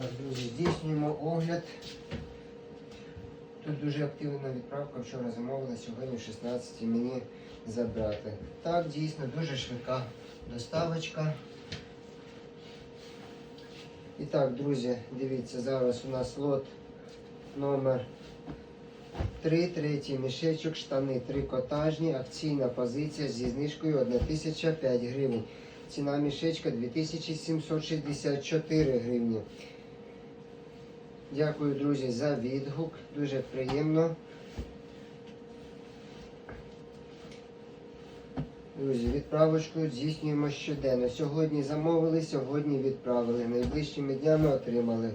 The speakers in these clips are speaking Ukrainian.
Так, друзі, здійснюємо огляд. Тут дуже активна відправка. Вчора замовили, сьогодні в 16 мені забрати. Так, дійсно, дуже швидка доставочка. І так, друзі, дивіться, зараз у нас лот номер 3, третій мішечок, штани трикотажні, акційна позиція зі знижкою 1005 гривень. Ціна мішечка 2764 гривні. Дякую, друзі, за відгук. Дуже приємно. Друзі, відправочку здійснюємо щоденно. Сьогодні замовили, сьогодні відправили. Найближчими днями отримали.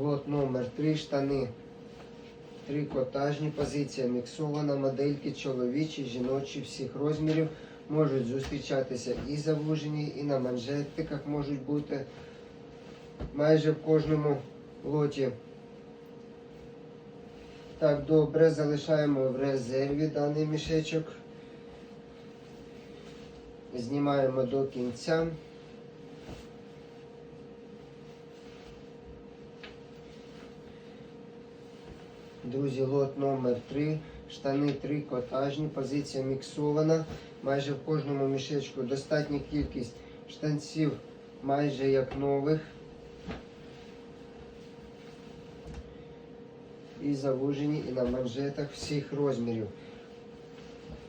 Лот номер 3 штани. Трикотажні позиція міксована, модельки чоловічі, жіночі всіх розмірів. Можуть зустрічатися і завужені, і на манжетиках можуть бути майже в кожному лоті. Так, добре, залишаємо в резерві даний мішечок. Знімаємо до кінця. Друзі, лот номер 3. Штани трикотажні, позиція міксована. Майже в кожному мішечку достатня кількість штанців, майже як нових. І завужені, і на манжетах всіх розмірів.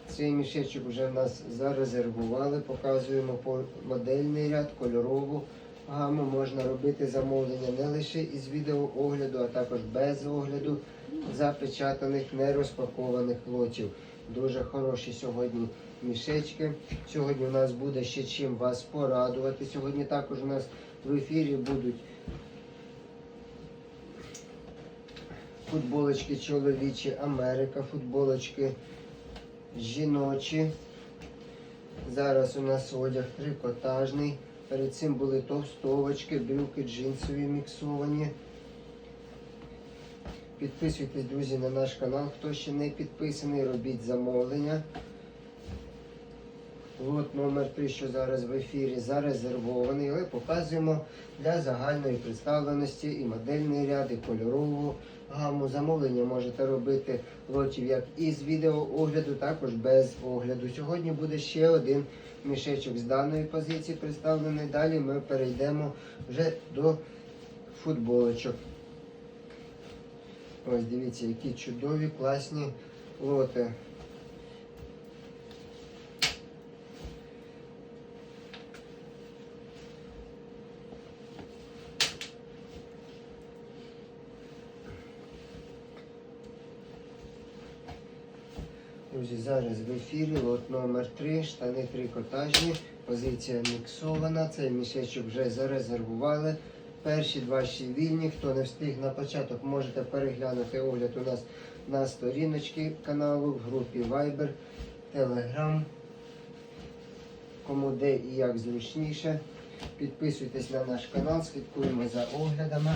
Цей мішечок вже в нас зарезервували. Показуємо модельний ряд, кольорову гаму. Можна робити замовлення не лише із відеоогляду, а також без огляду запечатаних, нерозпакованих лотів. Дуже хороші сьогодні мішечки. Сьогодні у нас буде ще чим вас порадувати. Сьогодні також у нас в ефірі будуть футболочки чоловічі, Америка, футболочки жіночі. Зараз у нас одяг трикотажний. Перед цим були товстовочки, брюки джинсові міксовані. Підписуйтесь, друзі, на наш канал. Хто ще не підписаний, робіть замовлення. Лот номер 3, що зараз в ефірі, зарезервований, але показуємо для загальної представленості і модельний ряд, і кольорову гаму. Замовлення можете робити лотів як із відеоогляду, також без огляду. Сьогодні буде ще один мішечок з даної позиції представлений. Далі ми перейдемо вже до футболочок. Ось дивіться, які чудові, класні лоти. Друзі, зараз в ефірі лот номер 3 штани трикотажні, позиція міксована. Цей мішечок вже зарезервували. Перші два ще вільні. Хто не встиг на початок, можете переглянути огляд у нас на сторіночці каналу, в групі Viber, Telegram. Кому де і як зручніше. Підписуйтесь на наш канал, слідкуємо за оглядами,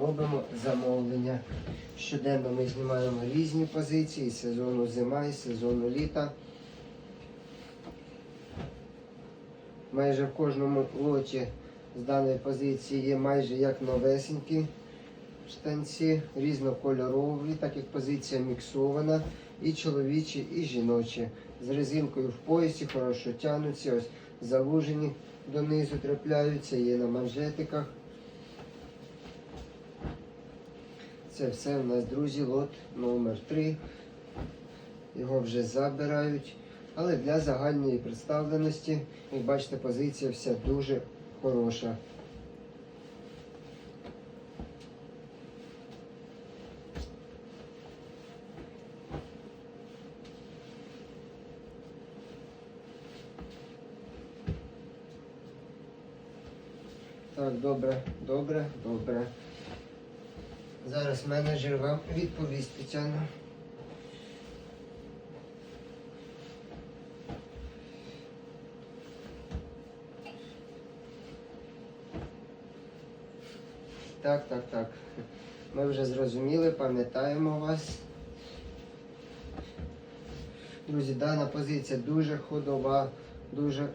робимо замовлення. Щоденно ми знімаємо різні позиції сезону зима і сезону літа. Майже в кожному лоті з даної позиції є майже як новесенькі штанці, різнокольорові, так як позиція міксована, і чоловічі, і жіночі. З резинкою в поясі, хорошо тянуться, ось завужені донизу трапляються, є на манжетиках. Це все у нас, друзі, лот номер 3 Його вже забирають. Але для загальної представленості, як бачите, позиція вся дуже хороша. Так, добре, добре, добре. Зараз менеджер вам відповість, Тетяна. Так, так, так. Ми вже зрозуміли, пам'ятаємо вас. Друзі, дана позиція дуже ходова, дуже